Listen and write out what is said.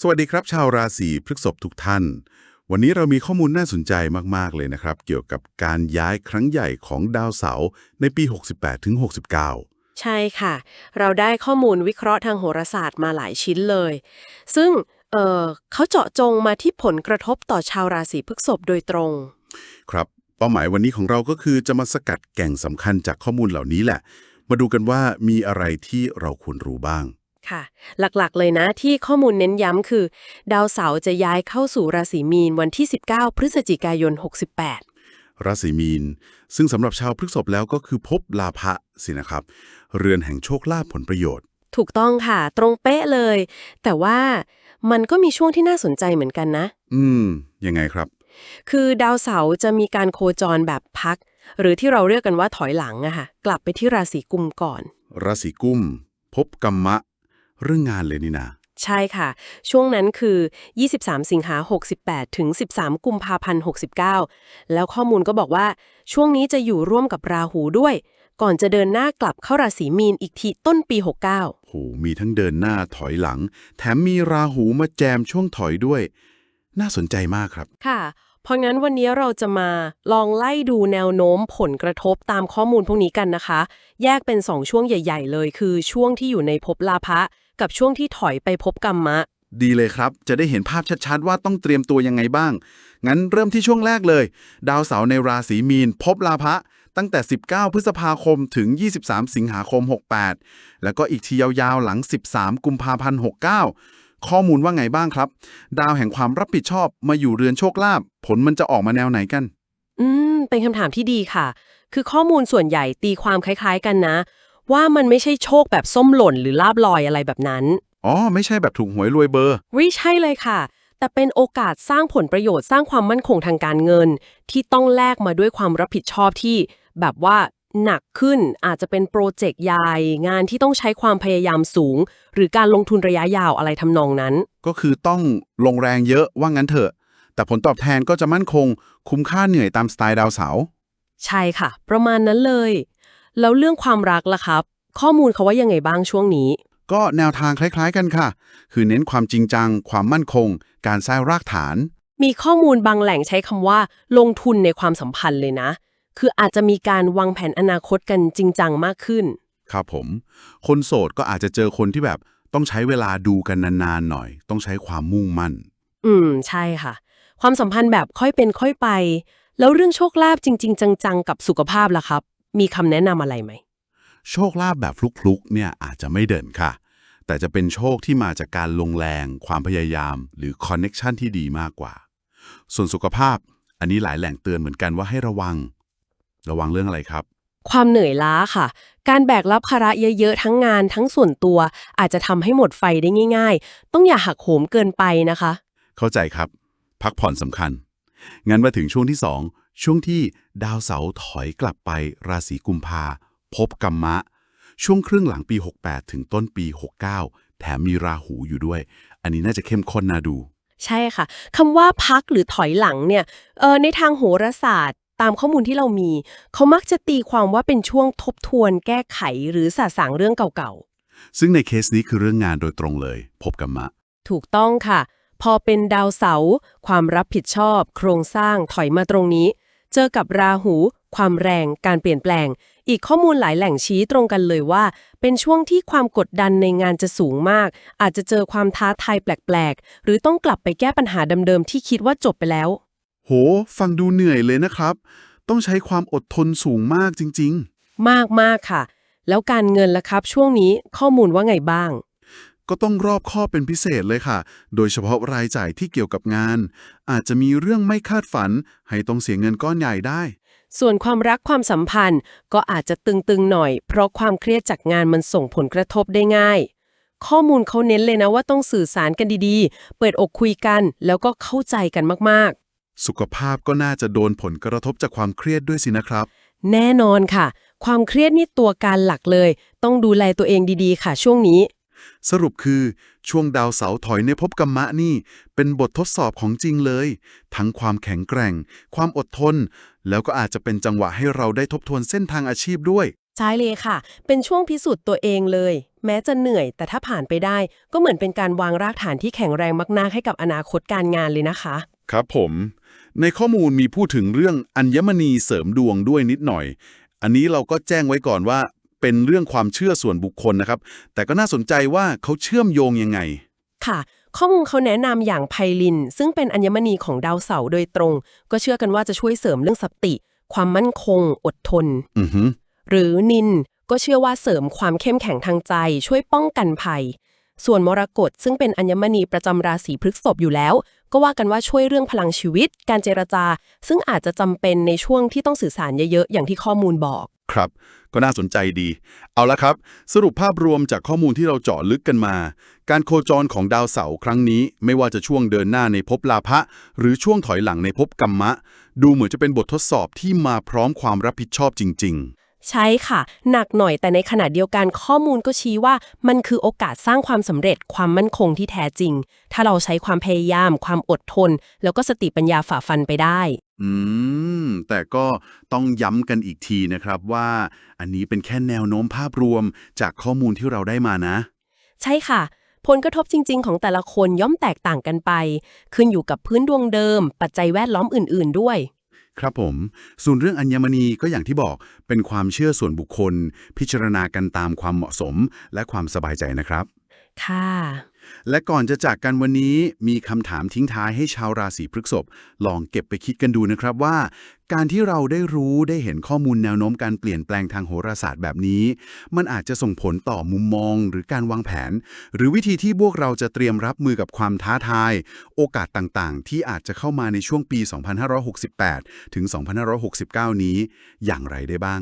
สวัสดีครับ ชาวราศีพฤษภทุกท่าน วันนี้เรามีข้อมูลน่าสนใจมาก ๆ เลยนะครับ เกี่ยวกับการย้ายครั้งใหญ่ของดาวเสาร์ในปี 68ถึง69ใช่ค่ะ เราได้ข้อมูลวิเคราะห์ทางโหราศาสตร์มาหลายชิ้นเลย ซึ่งเอ่อเขาเจาะจงมาที่ผลกระทบต่อชาวราศีพฤษภโดยตรง ครับเป้าหมายวันนี้ของเราก็คือจะมาสกัดแก่งสำคัญจากข้อมูลเหล่านี้แหละ มาดูกันว่ามีอะไรที่เราควรรู้บ้าง ค่ะ หลักๆ เลยนะที่ข้อมูลเน้นย้ำคือ ดาวเสาร์จะย้ายเข้าสู่ราศีมีนวันที่ 19 พฤศจิกายน 68 ราศีมีน ซึ่งสำหรับชาวพฤษภแล้วก็คือภพลาภะสินะครับ เรือนแห่งโชคลาภผลประโยชน์ ถูกต้องค่ะ ตรงเป๊ะเลย แต่ว่ามันก็มีช่วงที่น่าสนใจเหมือนกันนะ อืม ยังไงครับ คือดาวเสาร์จะมีการโคจรแบบพัก หรือที่เราเรียกกันว่าถอยหลังอะค่ะ กลับไปที่ราศีกุมก่อน ราศีกุมภพกรรมะ เรื่องงานเลยนี่นาใช่ค่ะ ช่วงนั้นคือ 23 สิงหา 68 ถึง 13 กุมภาพันธ์ 69 แล้วข้อมูลก็บอกว่า ช่วงนี้จะอยู่ร่วมกับราหูด้วย ก่อนจะเดินหน้ากลับเข้าราศีมีนอีกทีต้นปี 69โหมีทั้งเดินหน้าถอยหลัง แถมมีราหูมาแจมช่วงถอยด้วย น่าสนใจมากครับค่ะเพราะงั้นวันนี้เราจะมาลองไล่ดูแนวโน้มผลกระทบตามข้อมูลพวกนี้กันนะคะ แยกเป็น 2 ช่วงใหญ่ ๆ เลย คือช่วงที่อยู่ในภพลาภะ กับช่วงที่ถอยไปภพกรรมะ ดีเลยครับ จะได้เห็นภาพชัดๆ ว่าต้องเตรียมตัวยังไงบ้าง งั้นเริ่มที่ช่วงแรกเลย ดาวเสาร์ในราศีมีน พบลาภะตั้งแต่ 19 พฤษภาคมถึง 23 สิงหาคม 68 แล้วก็อีกทียาวๆ หลัง 13 กุมภาพันธ์ 69 ข้อมูลว่าไงบ้างครับ ดาวแห่งความรับผิดชอบมาอยู่เรือนโชคลาภผลมันจะออกมาแนวไหนกัน อืม เป็นคำถามที่ดีค่ะ คือข้อมูลส่วนใหญ่ตีความคล้าย ๆ กันนะ ว่ามันไม่ใช่โชคแบบส้มหล่นหรือลาบลอยอะไรแบบนั้น อ๋อ ไม่ใช่แบบถูกหวยรวยเบอร์ วิใช่เลยค่ะ แต่เป็นโอกาสสร้างผลประโยชน์สร้างความมั่นคงทางการเงิน ที่ต้องแลกมาด้วยความรับผิดชอบที่ แบบว่าหนักขึ้นอาจจะเป็นโปรเจกต์ใหญ่งานที่ต้องใช้ความพยายามสูง หรือการลงทุนระยะยาวอะไรทำนองนั้น ก็คือต้องลงแรงเยอะว่างั้นเถอะ แต่ผลตอบแทนก็จะมั่นคง คุ้มค่าเหนื่อยตามสไตล์ดาวเสาร์ใช่ค่ะ ประมาณนั้นเลย แล้วเรื่องความรักล่ะครับ ข้อมูลเขาว่ายังไงบ้างช่วงนี้ ก็แนวทางคล้าย ๆ กันค่ะ คือเน้นความจริงจัง ความมั่นคง การสร้างรากฐาน มีข้อมูลบางแหล่งใช้คำว่า ลงทุนในความสัมพันธ์เลยนะ คืออาจจะมีการวางแผนอนาคตกันจริงจังมากขึ้น ครับผม คนโสดก็อาจจะเจอคนที่แบบต้องใช้เวลาดูกันนานๆหน่อย ต้องใช้ความมุ่งมั่น อืม ใช่ค่ะ ความสัมพันธ์แบบค่อยเป็นค่อยไป แล้วเรื่องโชคลาภจริง ๆ จังๆกับสุขภาพล่ะครับ มีคำแนะนำอะไรไหม โชคลาภแบบฟลุกๆเนี่ยอาจจะไม่เด่นค่ะ แต่จะเป็นโชคที่มาจากการลงแรง ความพยายาม หรือคอนเน็กชันที่ดีมากกว่า ส่วนสุขภาพ อันนี้หลายแหล่งเตือนเหมือนกันว่าให้ระวัง ระวังเรื่องอะไรครับ ความเหนื่อยล้าค่ะ การแบกรับภาระเยอะๆ ทั้งงานทั้งส่วนตัว อาจจะทำให้หมดไฟได้ง่าย ๆ ต้องอย่าหักโหมเกินไปนะคะ เข้าใจครับ พักผ่อนสำคัญ งั้นมาถึงช่วงที่ 2 ช่วงที่ดาวเสาร์ถอยกลับไปราศีกุมภาพบกัมมะ ช่วงครึ่งหลังปี 68 ถึงต้นปี 69 แถมมีราหูอยู่ด้วย อันนี้น่าจะเข้มข้นน่าดู ใช่ค่ะคำว่าพักหรือถอยหลังเนี่ยเออในทางโหราศาสตร์ตามข้อมูลที่เรามี เขามักจะตีความว่าเป็นช่วงทบทวน แก้ไขหรือสะสางเรื่องเก่าซึ่งในเคสนี้คือเรื่องงานโดยตรงเลย พบกัมมะๆถูกต้องค่ะ พอเป็นดาวเสาร์ความรับผิดชอบ โครงสร้างถอยมาตรงนี้ เจอกับราหู ความแรง การเปลี่ยนแปลง อีกข้อมูลหลายแหล่งชี้ตรงกันเลยว่า เป็นช่วงที่ความกดดันในงานจะสูงมาก อาจจะเจอความท้าทายแปลกๆ หรือต้องกลับไปแก้ปัญหาเดิมๆที่คิดว่าจบไปแล้ว โห ฟังดูเหนื่อยเลยนะครับ ต้องใช้ความอดทนสูงมากจริงมากมากค่ะ แล้วการเงินล่ะครับ ช่วงนี้ข้อมูลว่าไงบ้างๆ ก็ต้องรอบคอบเป็นพิเศษเลยค่ะ โดยเฉพาะรายจ่ายที่เกี่ยวกับงาน อาจจะมีเรื่องไม่คาดฝัน ให้ต้องเสียเงินก้อนใหญ่ได้ ส่วนความรักความสัมพันธ์ก็อาจจะตึงๆหน่อย เพราะความเครียดจากงานมันส่งผลกระทบได้ง่าย ข้อมูลเขาเน้นเลยนะว่าต้องสื่อสารกันดีๆ เปิดอกคุยกัน แล้วก็เข้าใจกันมากสุขภาพก็น่าจะโดนผลกระทบจากความเครียดด้วยสินะครับๆแน่นอนค่ะ ความเครียดนี่ตัวการหลักเลย ต้องดูแลตัวเองดีๆ ค่ะ ช่วงนี้ สรุปคือช่วงดาวเสาร์ถอยในภพกรรมะนี่ เป็นบททดสอบของจริงเลย ทั้งความแข็งแกร่ง ความอดทน แล้วก็อาจจะเป็นจังหวะให้เราได้ทบทวนเส้นทางอาชีพด้วย ใช่เลยค่ะ เป็นช่วงพิสูจน์ตัวเองเลย แม้จะเหนื่อย แต่ถ้าผ่านไปได้ ก็เหมือนเป็นการวางรากฐานที่แข็งแรงมากๆให้กับอนาคตการงานเลยนะคะ ครับผม ในข้อมูลมีพูดถึงเรื่องอัญมณีเสริมดวงด้วยนิดหน่อย อันนี้เราก็แจ้งไว้ก่อนว่า เป็นเรื่องความเชื่อส่วนบุคคลนะครับ แต่ก็น่าสนใจว่าเขาเชื่อมโยงยังไง ค่ะ ข้อมูลเขาแนะนำอย่างไพลิน ซึ่งเป็นอัญมณีของดาวเสาร์โดยตรง ก็เชื่อกันว่าจะช่วยเสริมเรื่องสติ ความมั่นคง อดทนอือฮึหรือนินก็เชื่อว่าเสริมความเข้มแข็งทางใจ ช่วยป้องกันภัย ส่วนมรกตซึ่งเป็นอัญมณีประจำราศีพฤษภอยู่แล้ว ก็ว่ากันว่าช่วยเรื่องพลังชีวิต การเจรจา ซึ่งอาจจะจำเป็นในช่วงที่ต้องสื่อสารเยอะๆ อย่างที่ข้อมูลบอก ครับ ก็น่าสนใจดี เอาละครับ สรุปภาพรวมจากข้อมูลที่เราเจาะลึกกันมา การโคจรของดาวเสาร์ครั้งนี้ ไม่ว่าจะช่วงเดินหน้าในภพลาภะหรือช่วงถอยหลังในภพกัมมะ ดูเหมือนจะเป็นบททดสอบที่มาพร้อมความรับผิดชอบจริง ๆ ใช่ค่ะ หนักหน่อยแต่ในขณะเดียวกันข้อมูลก็ชี้ว่า มันคือโอกาสสร้างความสำเร็จความมั่นคงที่แท้จริง ถ้าเราใช้ความพยายาม ความอดทน แล้วก็สติปัญญาฝ่าฟันไปได้ๆอืม แต่ก็ต้องย้ำกันอีกทีนะครับว่า อันนี้เป็นแค่แนวโน้มภาพรวมจากข้อมูลที่เราได้มานะ ใช่ค่ะผลกระทบจริง ๆ ของแต่ละคนย่อมแตกต่างกันไป ขึ้นอยู่กับพื้นดวงเดิม ปัจจัยแวดล้อมอื่น ๆ ด้วย ครับผม ส่วนเรื่องอัญมณีก็อย่างที่บอกเป็นความเชื่อส่วนบุคคล พิจารณากันตามความเหมาะสมและความสบายใจนะครับ ค่ะ และก่อนจะจากกันวันนี้มีคำถามทิ้งท้ายให้ชาวราศีพฤษภลองเก็บไปคิดกันดูนะครับว่า การที่เราได้รู้ได้เห็นข้อมูลแนวโน้มการเปลี่ยนแปลงทางโหราศาสตร์แบบนี้ มันอาจจะส่งผลต่อมุมมองหรือการวางแผน หรือวิธีที่พวกเราจะเตรียมรับมือกับความท้าทาย โอกาสต่างๆ ที่อาจจะเข้ามาในช่วงปี 2568 ถึง 2569 นี้ อย่างไรได้บ้าง